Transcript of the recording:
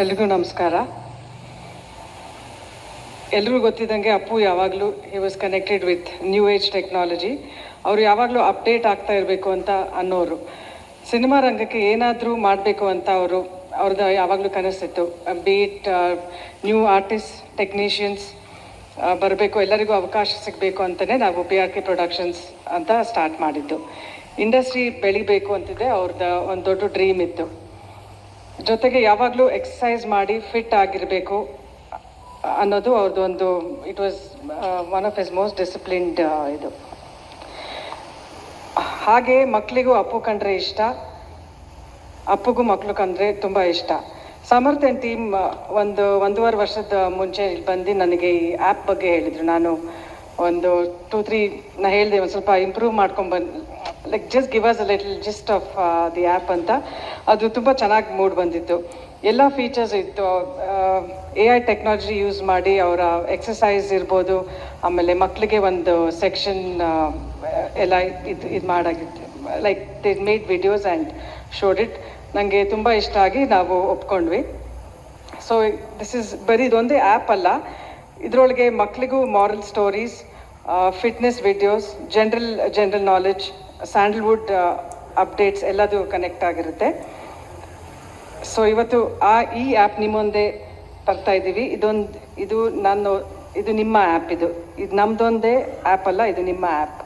ಎಲ್ರಿಗೂ ನಮಸ್ಕಾರ. ಎಲ್ರಿಗೂ ಗೊತ್ತಿದ್ದಂಗೆ ಅಪ್ಪು ಯಾವಾಗಲೂ he was connected with new age technology ಅವರು ಯಾವಾಗಲೂ ಅಪ್ಡೇಟ್ ಆಗ್ತಾ ಇರಬೇಕು ಅಂತ ಅನ್ನೋರು. ಸಿನಿಮಾ ರಂಗಕ್ಕೆ ಏನಾದರೂ ಮಾಡಬೇಕು ಅಂತ ಅವರು, ಅವ್ರದ್ದು ಯಾವಾಗಲೂ ಕನಸಿತ್ತು. ಬೀಟ್ ನ್ಯೂ ಆರ್ಟಿಸ್ಟ್ ಟೆಕ್ನಿಷಿಯನ್ಸ್ ಬರಬೇಕು, ಎಲ್ಲರಿಗೂ ಅವಕಾಶ ಸಿಗಬೇಕು ಅಂತಲೇ ನಾವು ಪಿ ಆರ್ ಕೆ ಪ್ರೊಡಕ್ಷನ್ಸ್ ಅಂತ ಸ್ಟಾರ್ಟ್ ಮಾಡಿದ್ದು. ಇಂಡಸ್ಟ್ರಿ ಬೆಳಿಬೇಕು ಅಂತಿದೆ ಅವ್ರದ್ದು ಒಂದು ದೊಡ್ಡ ಡ್ರೀಮ್ ಇತ್ತು. ಜೊತೆಗೆ ಯಾವಾಗಲೂ ಎಕ್ಸಸೈಸ್ ಮಾಡಿ ಫಿಟ್ ಆಗಿರಬೇಕು ಅನ್ನೋದು ಅವ್ರದ್ದು ಒಂದು it was one of as most disciplined ಇದು. ಹಾಗೆ ಮಕ್ಕಳಿಗೂ ಅಪ್ಪು ಕಂಡ್ರೆ ಇಷ್ಟ, ಅಪ್ಪುಗೂ ಮಕ್ಕಳು ಕಂಡ್ರೆ ತುಂಬ ಇಷ್ಟ. ಸಮರ್ಥನ್ ಟೀಮ್ ಒಂದು ಒಂದೂವರೆ ವರ್ಷದ ಮುಂಚೆ ಬಂದು ನನಗೆ ಈ ಆ್ಯಪ್ ಬಗ್ಗೆ ಹೇಳಿದರು. ನಾನು ಒಂದು ಟೂ ತ್ರೀ ನಾ ಹೇಳಿದೆ ಒಂದು ಸ್ವಲ್ಪ ಇಂಪ್ರೂವ್ ಮಾಡ್ಕೊಂಡು ಬಂದು like just give us a little gist of the app ಅಂತ. ಅದು ತುಂಬ ಚೆನ್ನಾಗಿ ಮೂಡ್ ಬಂದಿತ್ತು. ಎಲ್ಲ ಫೀಚರ್ಸ್ ಇತ್ತು. ಎ ಐ ಟೆಕ್ನಾಲಜಿ ಯೂಸ್ ಮಾಡಿ ಅವರ ಎಕ್ಸಸೈಸ್ ಇರ್ಬೋದು. ಆಮೇಲೆ ಮಕ್ಕಳಿಗೆ ಒಂದು ಸೆಕ್ಷನ್ ಎಲ್ಲ ಇದು ಇದು ಮಾಡಾಗಿತ್ತು. Like the made videos and showed it ನನಗೆ ತುಂಬ ಇಷ್ಟ ಆಗಿ ನಾವು ಒಪ್ಕೊಂಡ್ವಿ. ಸೊ ದಿಸ್ ಇಸ್ ಬರೀ ಇದೊಂದೇ ಆ್ಯಪ್ ಅಲ್ಲ. ಇದರೊಳಗೆ ಮಕ್ಕಳಿಗೂ moral stories fitness videos general general knowledge Sandalwood updates ಎಲ್ಲದು ಕನೆಕ್ಟ್ ಆಗಿರುತ್ತೆ. ಸೊ ಇವತ್ತು ಆ, ಈ ಆ್ಯಪ್ ನಿಮ್ಮ ಮುಂದೆ ತರ್ತಾ ಇದ್ದೀವಿ. ಇದೊಂದು, ಇದು ನಾನು ಇದು ನಿಮ್ಮ ಆ್ಯಪ್ ಇದು. ಇದು ನಮ್ಮದೊಂದೇ ಆ್ಯಪ್ ಅಲ್ಲ, ಇದು ನಿಮ್ಮ ಆ್ಯಪ್